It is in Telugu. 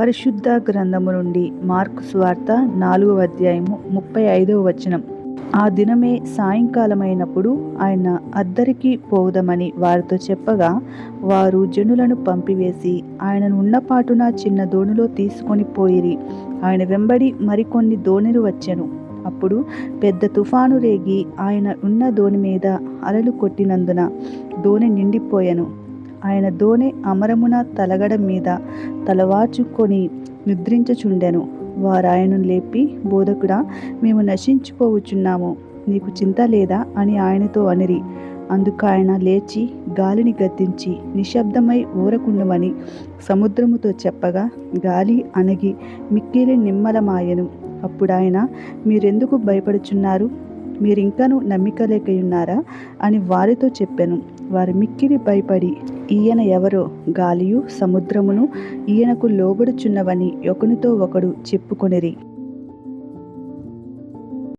పరిశుద్ధ గ్రంథము నుండి మార్కు స్వార్త నాలుగవ అధ్యాయము ముప్పై ఐదవ వచనం. ఆ దినమే సాయంకాలమైనప్పుడు ఆయన అద్దరికి పోదమని వారితో చెప్పగా వారు జనులను పంపివేసి ఆయనను ఉన్నపాటున చిన్న దోణిలో తీసుకొని పోయిరి. ఆయన వెంబడి మరికొన్ని దోణిలు వచ్చెను. అప్పుడు పెద్ద తుఫాను రేగి ఆయన ఉన్న దోణి మీద అలలు కొట్టినందున దోణి నిండిపోయెను. ఆయన దోణి అమరమున తలగడ మీద తలవాచుకొని నిద్రించుచుండెను. వారు లేపి బోధకుడా మేము నశించిపోవచ్చున్నాము నీకు చింత లేదా అని ఆయనతో అనిరి. అందుకు ఆయన లేచి గాలిని గద్దించి నిశ్శబ్దమై ఊరకుండమని సముద్రముతో చెప్పగా గాలి అణగి మిక్కిలి నిమ్మలమాయను. అప్పుడు ఆయన మీరెందుకు భయపడుచున్నారు? మీరింకను నమ్మిక లేకయున్నారా అని వారితో చెప్పాను. వారు మిక్కిలి భయపడి ఈయన ఎవరో గాలియు సముద్రమును ఈయనకు లోబడుచున్నవని ఒకనితో ఒకడు చెప్పుకొనిరి.